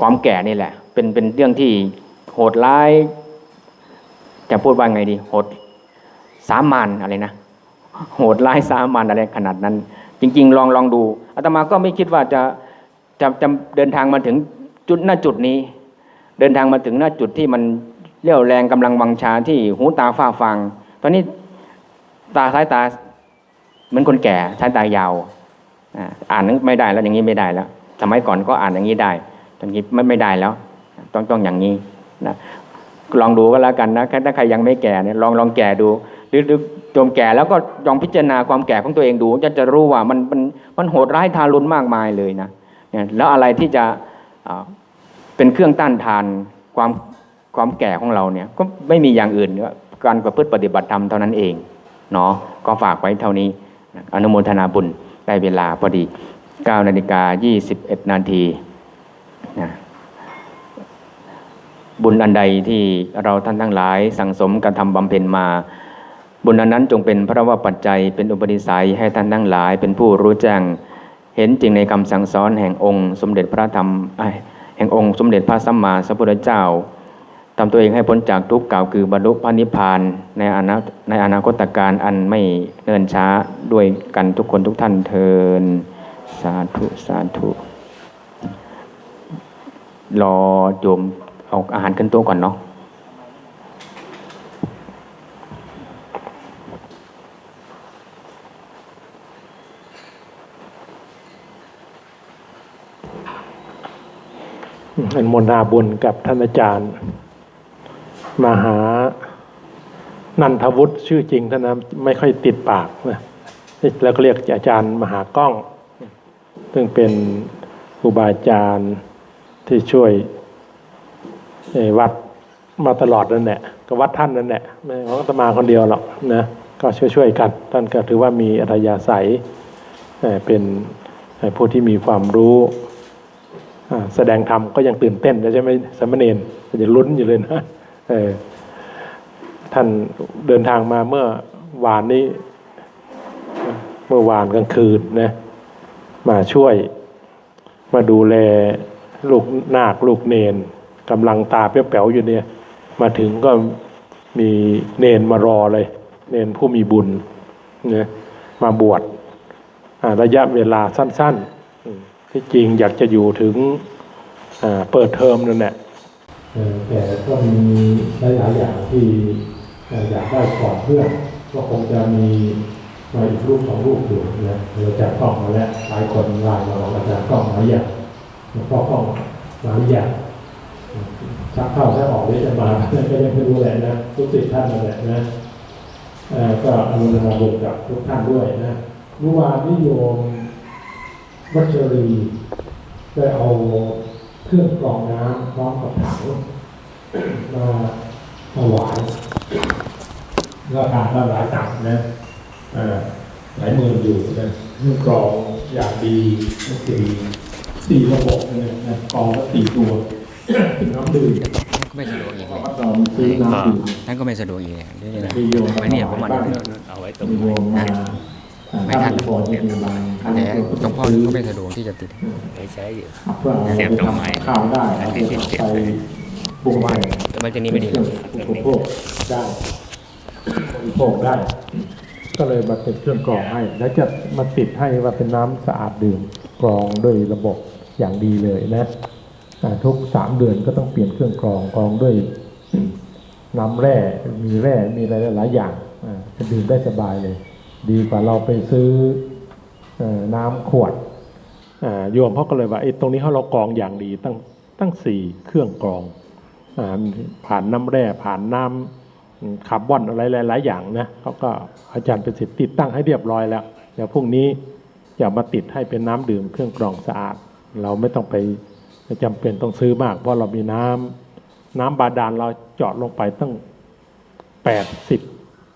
ความแก่นี่แหละ เป็นเป็นเรื่องที่โหดร้าย จะพูดว่าไงดี โหดสามัญอะไรนะโหดร้ายสามัญอะไรขนาดนั้น จริง ๆ ลองลองดูอาตมาก็ไม่คิดว่าจะจะจะเดินทางมาถึงจุดหน้าจุดนี้ เดินทางมาถึงหน้าจุดที่มันเรี่ยวแรงกำลังวังชาที่หูตาฝ้าฟางตอนนี้ตาซ้ายตาเหมือนคนแก่สายตายาวอ่าอ่านไม่ได้แล้วอย่างนี้ไม่ได้แล้วสมัยก่อนก็อ่านอย่างนี้ได้ ตอนนี้ไม่ไม่ได้แล้ว ต้องต้องอย่างนี้นะลองดูก็แล้วกันนะถ้าใครยังไม่แก่เนี่ยลองลองแก่ดูหรือหรือโยมแก่แล้วก็ลองพิจารณาความแก่ของตัวเองดูจะจะรู้ว่ามันมันมันโหดร้ายทารุณมากมายเลยนะเนี่ยแล้วอะไรที่จะเป็นเครื่องต้านทานความความแก่ของเราเนี่ยก็ไม่มีอย่างอื่นก็การประพฤติปฏิบัติธรรมเท่านั้นเองเนาะก็ฝากไว้เท่านี้อนุโมทนาบุญได้เวลาพอดี9นาฬิกา21นาที นะบุญอันใดที่เราท่านทั้งหลายสั่งสมการทำบำเพ็ญมา บุญอันนั้นจงเป็นพระว่าปัจจัยเป็นอุปนิสัยให้ท่านทั้งหลาย เป็นผู้รู้แจ้งเห็นจริงในคำสั่งสอนแห่งองค์ สมเด็จพระธรรมแห่งองค์สมเด็จพระสัมมาสัมพุทธเจ้าทำตัวเองให้พ้นจากทุกข์กล่าวคือบรรลุพระนิพพานในอนาในอนาคตการอันไม่เนิ่นช้าด้วยกันทุกคนทุกท่านเทินสาธุสาธุ รอโยมเอาอาหารขึ้นโต๊ะก่อนเนาะอันมนาบุญกับท่านอาจารย์ มหา นันทวุฒิชื่อจริงท่านนะไม่ค่อยติดปากนะแล้วก็เรียกอาจารย์มหากล้อง ซึ่งเป็นครูบาอาจารย์ ที่ช่วยวัดมาตลอดนั่นแหละก็วัดท่านนั่นแหละไม่ของตมาคนเดียวหรอกนะก็ช่วยๆกันท่านก็ถือว่ามีอัธยาศัยเป็นผู้ที่มีความรู้แสดงธรรมก็ยังตื่นเต้นใช่ไหมสามเณรจะลุ้นอยู่เลยนะท่านเดินทางมาเมื่อวานนี้ เมื่อวานกลางคืนนะมาช่วยมาดูแล ลูกนาคลูกเนนกำลังตาเปี้ยวๆอยู่เนี่ย มาถึงก็มีเนนมารอเลย เนนผู้มีบุญเนะมาบวชระยะเวลาสั้นๆ ที่จริงอยากจะอยู่ถึงเปิดเทอมนั่นแหละแต่ก็มีหลายๆอย่างที่อยากได้ก่อนเพื่อนก็คงจะมีมาอีกรูปสองรูปอยู่นะเราจะกล้องมาแล้วหลายคนไลน์มาบอกอาจารย์ต้องมาอย่าง ลวงพ่อกล้องมาหรือยังชักเข้าชักออกได้จะมาก็ยังไม่รู้แหละนะทุกสิทธิ์ท่านนั่นแหละนะก็อนุโมทนาบุญกับทุกท่านด้วยนะเมื่อวานนิยมวัชรีได้เอาเครื่องกรองน้ำพร้อมกับถังมาถวายราคาก็หลายตังค์นะเอ่อหลายหมื่นอยู่นะเครื่องกรองอย่างดีก็คือ สี่ระบบเลยนะกรองละสี่ตัวเป็นน้ำดื่มไม่สะดวกอีกก็รับรองซื้อน้ำดื่มท่านก็ไม่สะดวกอีกเลยเดี๋ยวจะนะที่โยมไม่เนี่ยผมมาบ้านเอาไว้ตรงมีโยมมาไม่ทันพอที่มีบางแต่หลวงพ่อก็ไม่สะดวกที่จะติดไว้ใช้อยู่เพื่อเสียบตรงไม้ข้าวได้อันที่ติดเสียบไปปรุงใหม่แต่มันจะนี้ไม่ดีเครื่องอุปโภคได้บริโภคได้ ก็เลยมาเป็นเครื่องกรองให้ แล้วจะมาติดให้ว่าเป็นน้ำสะอาดดื่มกรองด้วยระบบ อย่างดีเลยนะทุกสามเดือนก็ต้องเปลี่ยนเครื่องกรองกรองด้วยน้ำแร่มีแร่มีอะไรหลายอย่างจะดื่มได้สบายเลย ดีกว่าเราไปซื้ออน้ำขวดโยมเขาก็เลยว่าไอ้ตรงนี้เขาเรากรองอย่างดีตั้งตั้งสี่เครื่องกรองอผ่านน้ำแร่ผ่านน้ำคาร์บอนอะไรหลาย ๆ อย่างนะเขาก็อาจารย์ประสิทธิ์ติดตั้งให้เรียบร้อยแล้วเดี๋ยวพรุ่งนี้จะมาติดให้เป็นน้ำดื่มเครื่องกรองสะอาด เราไม่ต้องไปไม่จำเป็นต้องซื้อมาก เพราะเรามีน้ำน้ำบาดาลเราเจาะลงไปตั้งแปดสิบ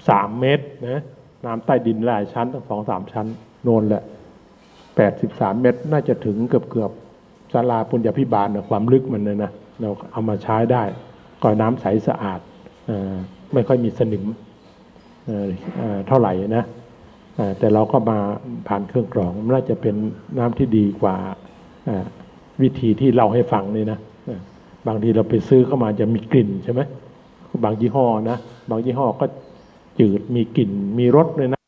สามเมตรนะน้ำใต้ดินหลายชั้นตั้งสองสามชั้น โนนแหละแปดสิบสามเมตร น่าจะถึงเกือบเกือบศาลาปุญญาพิบาลนะความลึกมันเนะนะเราเอามาใช้ได้ก็น้ำใสสะอาดอไม่ค่อยมีสนิมเท่าไหร่นะแต่เราก็มาผ่านเครื่องกรองน่าจะเป็นน้ำที่ดีกว่า วิธีที่เราให้ฟังนี่นะบางทีเราไปซื้อเข้ามาจะมีกลิ่นใช่ไหมบางยี่ห้อนะบางยี่ห้อก็จืดมีกลิ่นมีรสเลยนะ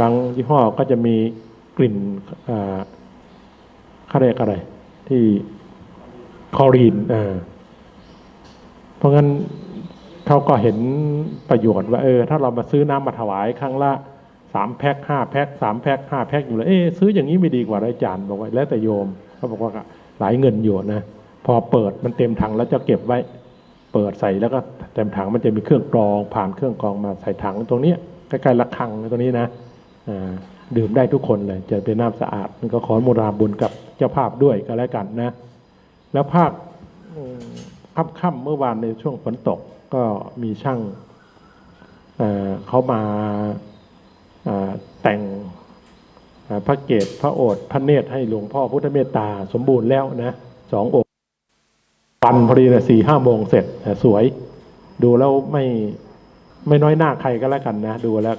บางยี่ห้อก็จะมีกลิ่นอ่าเขาเรียกอะไร ที่คลอรีนอ่าเพราะงั้นเขาก็เห็นประโยชน์ว่าเออ ถ้าเรามาซื้อน้ำมาถวายครั้งละ สามแพ็คห้าแพ็คสามแพ็คห้าแพ็คอยู่เลยเออซื้ออย่างนี้ไม่ดีกว่าไรจานบอกว่าแล้วแต่โยมเขาบอกว่าหลายเงินอยู่นะพอเปิดมันเต็มถังแล้วจะเก็บไว้ เปิดใส่แล้วก็เต็มถังมันจะมีเครื่องกรอง ผ่านเครื่องกรองมาใส่ถังตรงเนี้ยใกล้ๆระฆังตรงนี้นะอ่าดื่มได้ทุกคนเลยจะเป็นน้ำสะอาดมันก็ขอโมราบุญกับเจ้าภาพด้วยก็แล้วกันนะ แล้วภาคค่ำๆเมื่อวานในช่วงฝนตกก็มีช่างเอ่อเขามา แต่งพระเกศพระโอษฐ์พระเนตรให้หลวงพ่อพุทธเมตตาสมบูรณ์แล้วนะสององค์วันพอดีนะสี่ห้าโมงเสร็จสวย ดูแล้วไม่ไม่น้อยหน้าใครก็แล้วกันนะ ดูแล้ว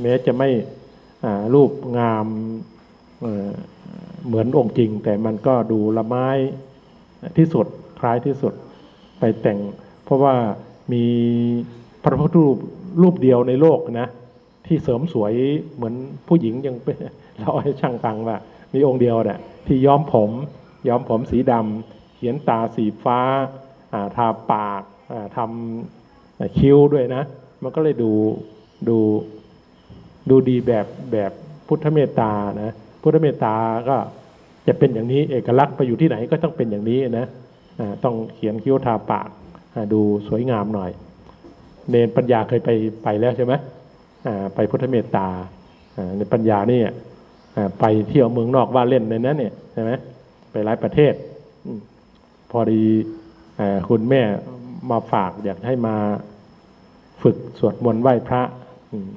แม้จะไม่รูปงามเอ่อเหมือนองค์จริง แต่มันก็ดูละไม้ที่สุดคล้ายที่สุดไปแต่ง เพราะว่ามีพระพุทธรูปรูปเดียวในโลกนะ ที่เสริมสวยเหมือนผู้หญิงยังเป็นเราให้ช่างฟังว่า มีองค์เดียวเนี่ยที่ย้อมผมย้อมผมสีดำเขียนตาสีฟ้าทาปากทำคิ้วด้วยนะ มันก็เลยดูดูดูดีแบบแบบพุทธเมตตานะพุทธเมตตาก็จะเป็นอย่างนี้เอกลักษณ์ไปอยู่ที่ไหนก็ต้องเป็นอย่างนี้นะต้องเขียนคิ้วทาปากดูสวยงามหน่อย เนนปัญญาเคยไปไปแล้วใช่ไหม ไปพุทธเมตตาอ่าในปัญญานี่อ่าไปเที่ยวเมืองนอกว่าเล่นในนั้นเนี่ยใช่ไหมไปหลายประเทศอืมพอดีอ่าคุณแม่มาฝากอยากให้มาฝึกสวดมนต์ไหว้พระอืม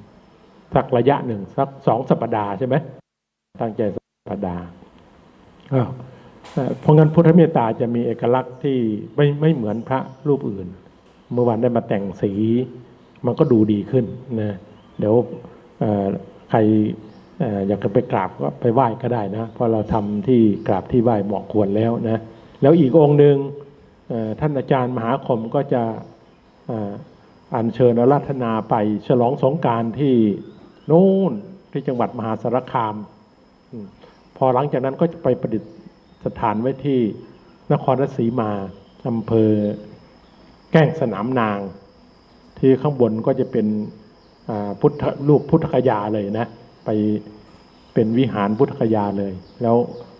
สักระยะหนึ่งสักสองสัปดาห์ใช่ไหมตั้งใจสองสัปดาห์อ้าวเอ่อเพราะงั้นพุทธเมตตาจะมีเอกลักษณ์ที่ไม่ไม่เหมือนพระรูปอื่น เมื่อวานได้มาแต่งสี มันก็ดูดีขึ้นนะ เดี๋ยวใครออยากจะไปกราบก็ไปไหว้ก็ได้นะเพราะเราทำที่กราบที่ไหว้เหมาะควรแล้วนะแล้วอีกองค์หนึ่งท่านอาจารย์มหาคมก็จะอัญเชิญอาราธนาไปฉลองสงการที่โน่นที่จังหวัดมหาสารคาม พอหลังจากนั้นก็จะไปประดิษฐานไว้ที่นครราชสีมาอำเภอแก้งสนามนาง ที่ข้างบนก็จะเป็น พุทธรูปพุทธคยาเลยนะ ไปเป็นวิหารพุทธคยาเลย แล้ว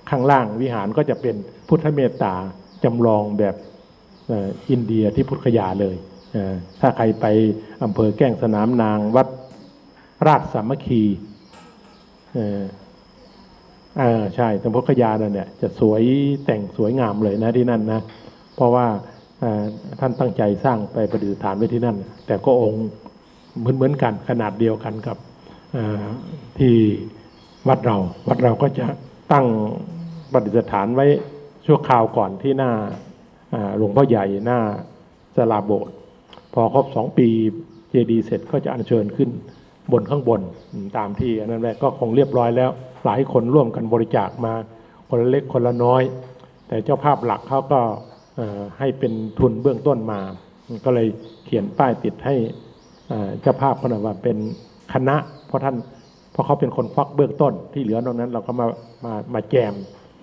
ข้างล่างวิหารก็จะเป็นพุทธเมตตาจำลองแบบอินเดียที่พุทธคยาเลยอ่อถ้าใครไปอำเภอแก้งสนามนางวัดราชสามัคคีอ่าใช่ตรงพุทธคยานั่นเนี่ยจะสวยแต่งสวยงามเลยนะที่นั่นนะ เพราะว่าอ่าท่านตั้งใจสร้างไปประดิษฐานไว้ที่นั่น แต่ก็องค์ เหมือนเหมือนกันขนาดเดียวกันกับที่วัดเรา วัดเราก็จะตั้งประดิษฐานไว้ชั่วคราวก่อนที่หน้าหลวงพ่อใหญ่หน้าสลาโบสถ์พอครบสองปีเจดีเสร็จก็จะอัญเชิญขึ้นบนข้างบนตามที่อันนั้นแหละก็คงเรียบร้อยแล้ว หลายคนร่วมกันบริจาคมาคนละเล็กคนละน้อย แต่เจ้าภาพหลักเขาก็ให้เป็นทุนเบื้องต้นมา ก็เลยเขียนป้ายติดให้ เจ้าภาพเขานะว่าเป็นคณะ เพราะท่านเพราะเขาเป็นคนควักเบื้องต้น ที่เหลือนอกนั้น เราก็มามามาแจม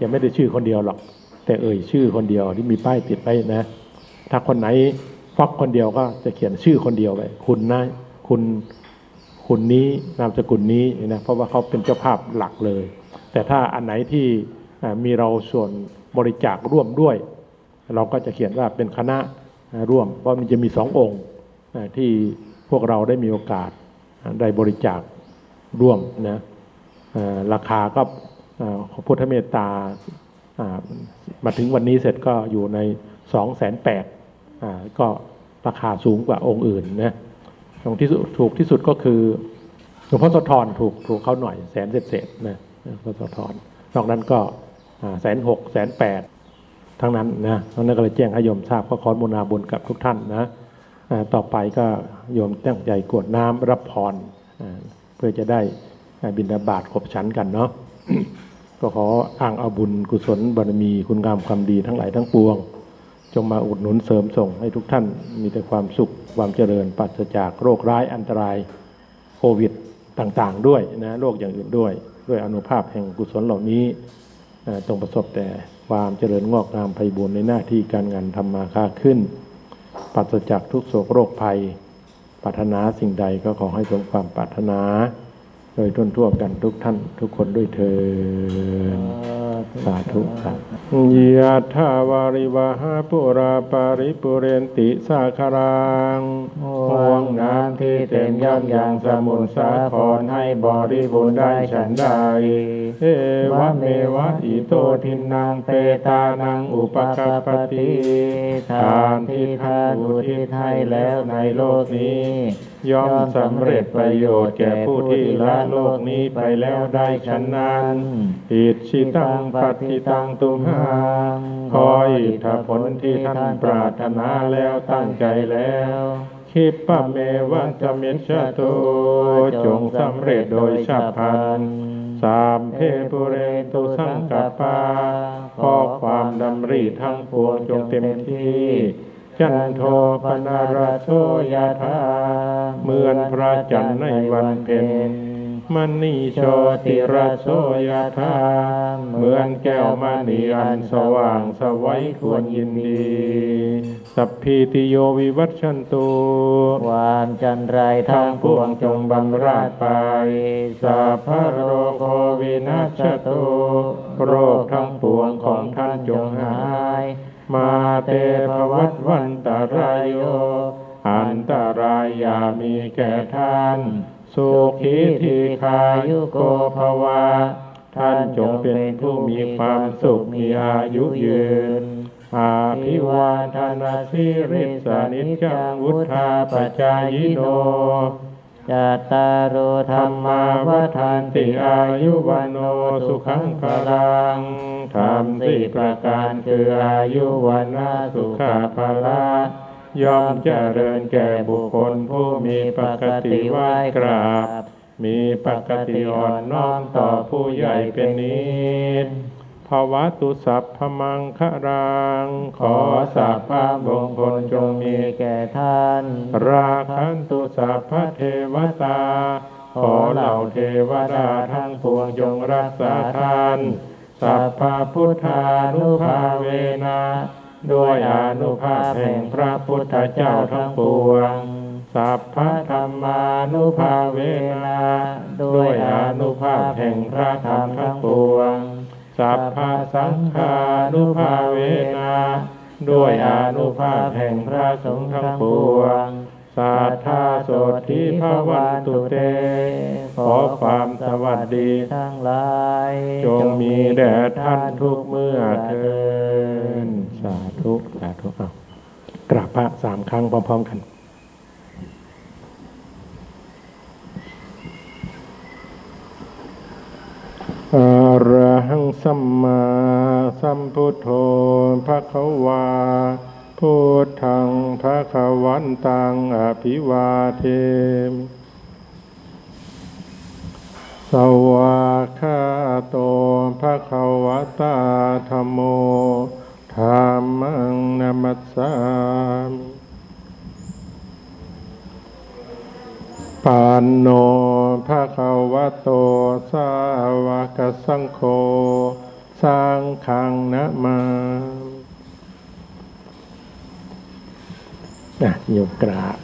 จะไม่ได้ชื่อคนเดียวหรอก แต่เอ่ยชื่อคนเดียวที่มีป้ายติดไว้นะ ถ้าคนไหนควักคนเดียวก็จะเขียนชื่อคนเดียวไว้คุณนะคุณคุณนี้นามสกุลนี้นะเพราะว่าเขาเป็นเจ้าภาพหลักเลย แต่ถ้าอันไหนที่มีเราส่วนบริจาคร่วมด้วย เราก็จะเขียนว่าเป็นคณะร่วม เพราะมันจะมีสององค์ที่ พวกเราได้มีโอกาสได้บริจาคร่วมนะราคาก็ขอพุทธเมตตามาถึงวันนี้เสร็จก็อยู่ในสองแสนแปดก็ราคาสูงกว่าองค์อื่นนะตรงที่สุดถูกที่สุดก็คือหลวงพ่อโสธรถูกถูกเขาหน่อยแสนเศษๆนะหลวงพ่อโสธรนนอกนั้นก็แสนหกแสนแปดทั้งนั้นนะทั้งนั้นก็เลยแจ้งให้โยมทราบก็ขออนุโมนาบุญกับทุกท่านนะ ต่อไปก็โยมตั้งใจกวดน้ำรับพรอ่าเพื่อจะได้บิณฑบาตขบฉันกันเนาะก็ขออ้างอาบุญกุศลบารมีคุณงามความดีทั้งหลายทั้งปวง จงมาอุดหนุนเสริมส่งให้ทุกท่านมีแต่ความสุขความเจริญปราศจากโรคร้ายอันตรายโควิดต่างๆด้วยนะโรคอย่างอื่นด้วย ด้วยอนุภาพแห่งกุศลเหล่านี้เอ่องประสบแต่ความเจริญงอกงามไพบูรณ์ในหน้าที่การงานทำมาค้าขึ้น ปราศจากทุกโศกโรคภัยปรารถนาสิ่งใดก็ขอให้สมความปรารถนา โดยทั่วทั่วๆกันทุกท่านทุกคนด้วยเถิดสาธุสาธุยะถาวาริวาหาปุราปาริปุเรนติสาคารังห่วงน้ำที่เต็มย่ำอย่างสมุนสาครให้บริบูรณ์ได้ฉันใดเอวะเมวะอิโตทินังเปตานังอุปกัปปติทานที่ท่านอุทิศให้แล้วในโลกนี้ย่อมสำเร็จประโยชน์แก่ผู้ที่ละโลกนี้ไปแล้วได้ฉันนั้นอิชิตังปฏิตังตุมหังขออิทธผลที่ท่านปรารถนาแล้วตั้งใจแล้วคิปะเมวัจเมชะโตจงสำเร็จโดยฉับพลันสามเพปุเรนตุสังกปาขอความดำริทั้งปวงจงเต็มที่ จันโทปนาราโชยธาเหมือนพระจันทร์ในวันเพ็ญมณีโชติราโชยธาเหมือนแก้วมณีอันสว่างสวัยควรยินดี สัพพีติโยวิวัชชันตุความจันไรทั้ทั้งงปวงจงบำราดไป สัพพะโรโควินัสตุโรคทั้งปวงของท่านจงหาย มาเตภวัตวันตรายโย อันตรายยามีแก่ท่าน สุขีทีขายุโกภวะ ท่านจงเป็นผู้มีความสุขมีอายุยืนอาภิวาทนาสิริสานิจจังวุธาปจายโน จัตตารโอธรรมามาวัฏานติอายุวันโนสุขังงพลังธรรมสี่ประการคืออายุวันนาสุขาภละย่อมเจริญแก่บุคคลผู้มีปกติไหวกราบ มีปกติอ่อนน้อมต่อผู้ใหญ่เป็นนิด ภาวะตุสัพพมังครัง ขอสัพพะมงคลจงมีแก่ท่าน ราคันตุสัพพะเทวตา ขอเหล่าเทวดาทั้งปวงจงรักษาท่าน สัพพะพุทธานุภาเวนะด้วยอนุภาพแห่งพระพุทธเจ้าทั้งปวง สัพพธรรมานุภาเวนะด้วยอนุภาพแห่งพระธรรมทั้งปวง สัพพะสังฆานุภาเวนะด้วยอานุภาพแห่งพระสงฆ์ทั้งปวงสัทธาโสธิภวันตุเต ขอความสวัสดีทั้งหลาย จงมีแด่ท่านทุกเมื่อเทินสาธุ สาธุเอากราบพระสามครั้งพร้อมๆกัน อะระหังสัมมาสัมพุทโธภะควาพุทธังภะควันตังอภิวาเทมสวากขาโตภะควตาธรรมโมธรรมังนมัสสามิ ปานโนภะคะวะโต สาวกสังโฆสังฆังนะมานะโยมกราบ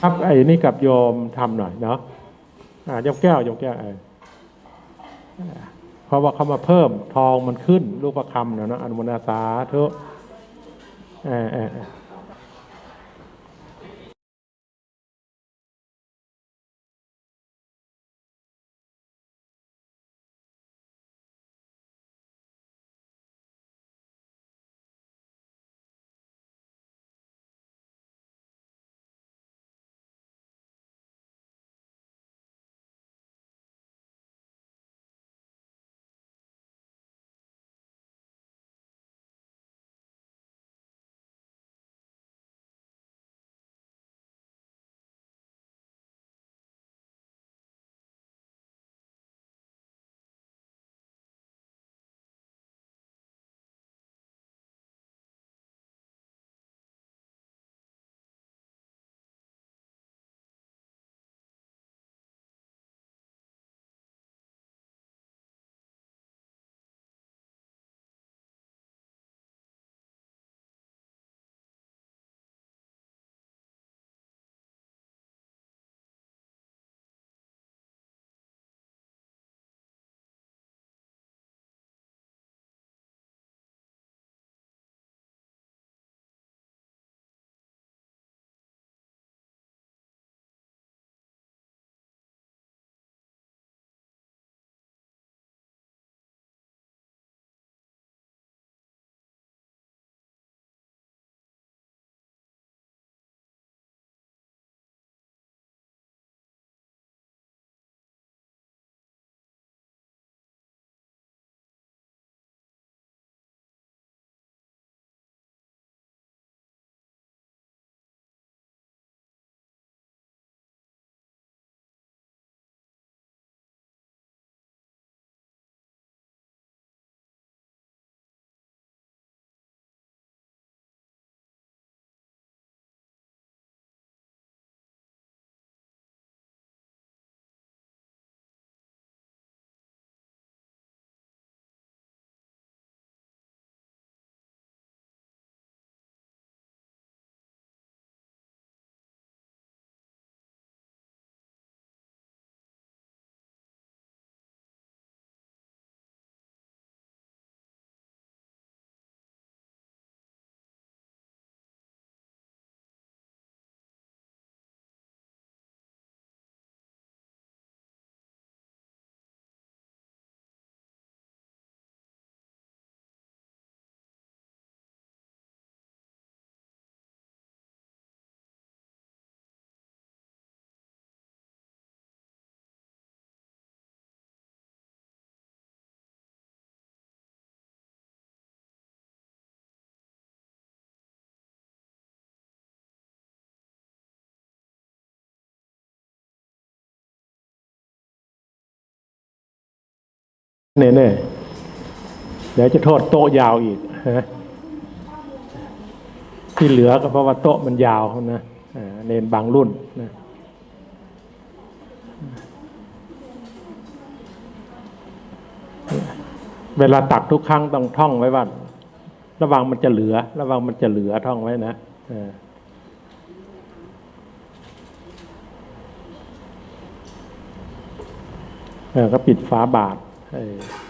ครับไอ้นี่กับโยมทำหน่อยเนาะอ่าโยมแก้วโยมแก้วเออเพราะว่าเขามาเพิ่มทองมันขึ้นลูกประคำเนาะเนะอนุโมนาสาธุเออเออเออ เน่ๆเดี๋ยวจะโทษโต๊ะยาวอีกฮะที่เหลือก็เพราะว่าโต๊ะมันยาวนะเนนบางรุ่นนะเวลาตักทุกครั้งต้องท่องไว้ว่าระวังมันจะเหลือ ระวังมันจะเหลือท่องไว้นะออเออก็ปิดฝาบาท เ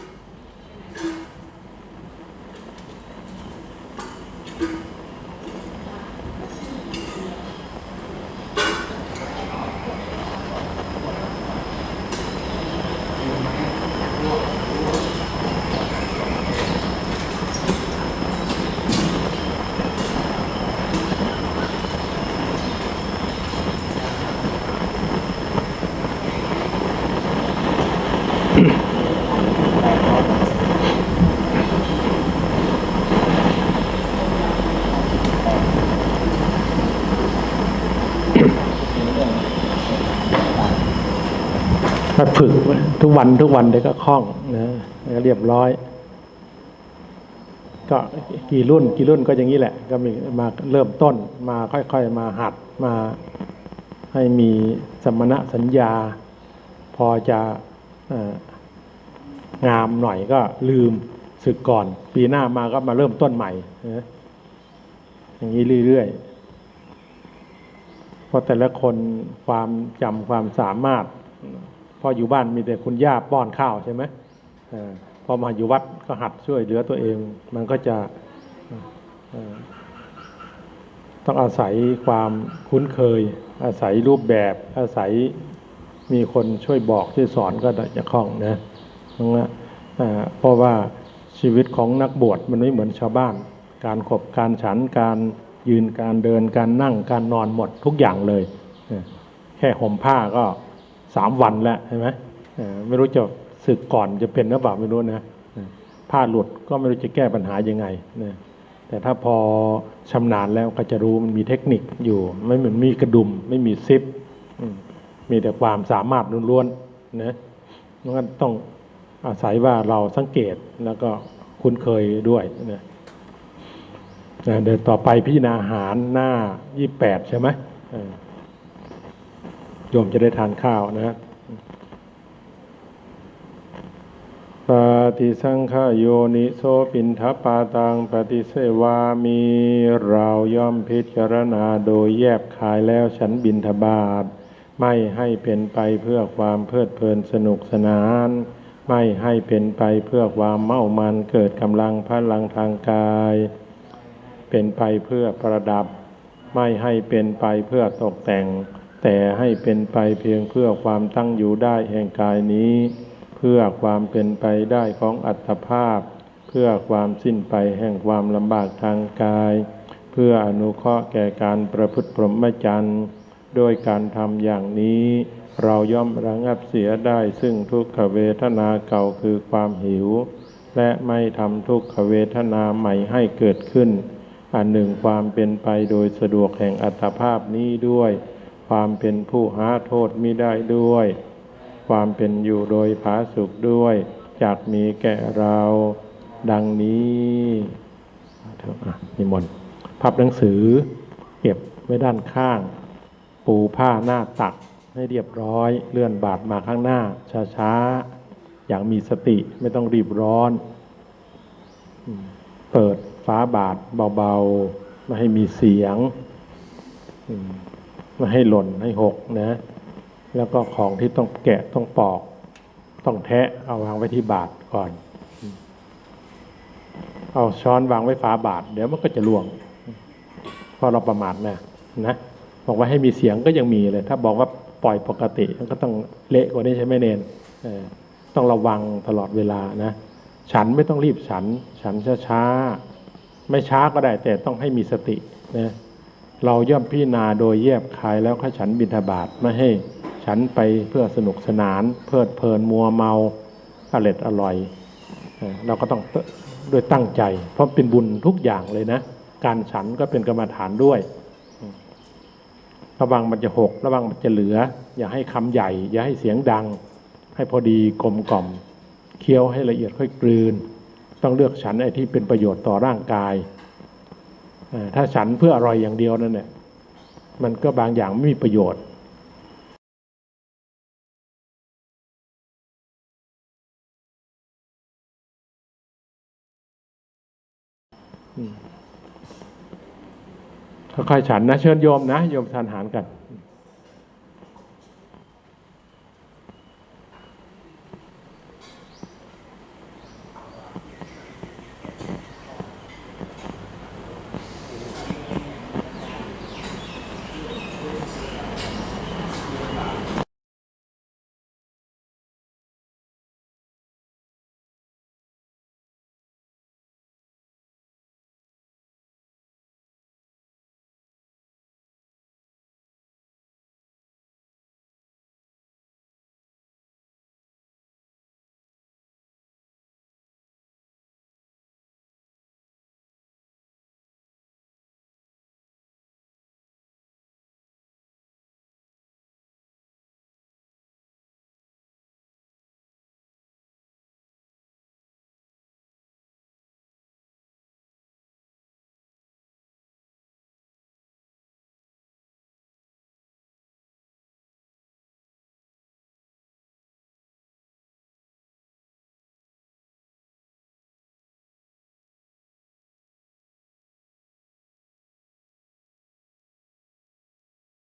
ฝึกทุกวันทุกวันเดี๋ยวก็คล่องนะเรียบร้อย ก็กี่รุ่นกี่รุ่นก็อย่างนี้แหละ ก็มีมาเริ่มต้นมาค่อยๆ มาหัดมาให้มีสมณะสัญญา พอจะอ่องามหน่อยก็ลืมศึกก่อน ปีหน้ามาก็มาเริ่มต้นใหม่นะอย่างนี้เรื่อยๆเพราะแต่ละคนความจำความสามารถ พออยู่บ้านมีแต่คุณย่าป้อนข้าวใช่ไหมอพอมาอยู่วัดก็หัดช่วยเหลือตัวเอง มันก็จะต้องอาศัยความคุ้นเคย อาศัยรูปแบบอาศัยมีคนช่วยบอกช่วยสอนก็จะคล่องนะเพราะเพราะว่าชีวิตของนักบวชมันไม่เหมือนชาวบ้าน การขบการฉันการยืนการเดินการนั่งการนอนหมดทุกอย่างเลย แค่ห่มผ้าก็ สามวันแล้วใช่ไหมไม่รู้จะสึกก่อนจะเป็นหรือเปล่าไม่รู้นะผ้าหลุดก็ไม่รู้จะแก้ปัญหายังไงนะแต่ถ้าพอชำนาญแล้วก็จะรู้มันมีเทคนิคอยู่ ไม่เหมือนมีกระดุม ไม่มีซิปมีแต่ความสามารถล้วนๆนะมันต้องอาศัยว่าเราสังเกตแล้วก็คุ้นเคยด้วยนะเดี๋ยวต่อไปพิจารณาอาหารหน้ายี่แปดใช่ไหม โยมจะได้ทานข้าวนะปฏิสังขโยนิโสปินทปาตังปฏิเสวามีเราย่อมพิจารณาโดยแยบคายแล้วฉันบินทบาทไม่ให้เป็นไปเพื่อความเพลิดเพลินสนุกสนาน ไม่ให้เป็นไปเพื่อความเมามันเกิดกำลังพลังทางกาย เป็นไปเพื่อประดับ ไม่ให้เป็นไปเพื่อตกแต่ง แต่ให้เป็นไปเพียงเพื่อความตั้งอยู่ได้แห่งกายนี้ เพื่อความเป็นไปได้ของอัตภาพ เพื่อความสิ้นไปแห่งความลำบากทางกาย เพื่ออนุเคราะห์แก่การประพฤติพรหมจรรย์โดยการทำอย่างนี้ เราย่อมระงับเสียได้ซึ่งทุกขเวทนาเก่าคือความหิว และไม่ทำทุกขเวทนาใหม่ให้เกิดขึ้น อันหนึ่งความเป็นไปโดยสะดวกแห่งอัตภาพนี้ด้วย ความเป็นผู้หาโทษมิได้ด้วย ความเป็นอยู่โดยผาสุขด้วยจากมีแก่เราดังนี้เถอะอะนิมนต์พับหนังสือเก็บไว้ด้านข้าง ปูผ้าหน้าตักให้เรียบร้อยเลื่อนบาทมาข้างหน้า ช้าๆ อย่างมีสติไม่ต้องรีบร้อน เปิดฟ้าบาทเบาๆ ไม่ให้มีเสียง ไม่ให้หล่นให้หกนะ แล้วก็ของที่ต้องแกะต้องปอก ต้องแทะเอาวางไว้ที่บาทก่อน เอาช้อนวางไว้ฝาบาท เดี๋ยวมันก็จะล่วงพราะเราประมาทนะนะบอกว่าให้มีเสียงก็ยังมีเลย ถ้าบอกว่าปล่อยปกติมันก็ต้องเละกว่านี้ใช่ไหมเนนต้องระวังตลอดเวลานะ ฉันไม่ต้องรีบฉัน ฉันช้าๆไม่ช้าก็ได้แต่ต้องให้มีสตินะ เราย่อมพิจารณาโดยแยบคายแล้วค่อยฉันบิณฑบาตไม่ให้ฉันไปเพื่อสนุกสนาน เพลิดเพลินมัวเมาอร่อยอร่อย เราก็ต้องด้วยตั้งใจ เพราะเป็นบุญทุกอย่างเลยนะ การฉันก็เป็นกรรมฐานด้วย ระวังมันจะหก ระวังมันจะเหลือ อย่าให้คำใหญ่ อย่าให้เสียงดัง ให้พอดีกลมกล่อมเคี้ยวให้ละเอียดค่อยกลืน ต้องเลือกฉันไอ้ที่เป็นประโยชน์ต่อร่างกาย ถ้าฉันเพื่ออร่อยอย่างเดียวนั่นเนี่ยมันก็บางอย่างไม่มีประโยชน์ค่อยๆฉันนะ เชิญโยมนะ โยมทานอาหารกัน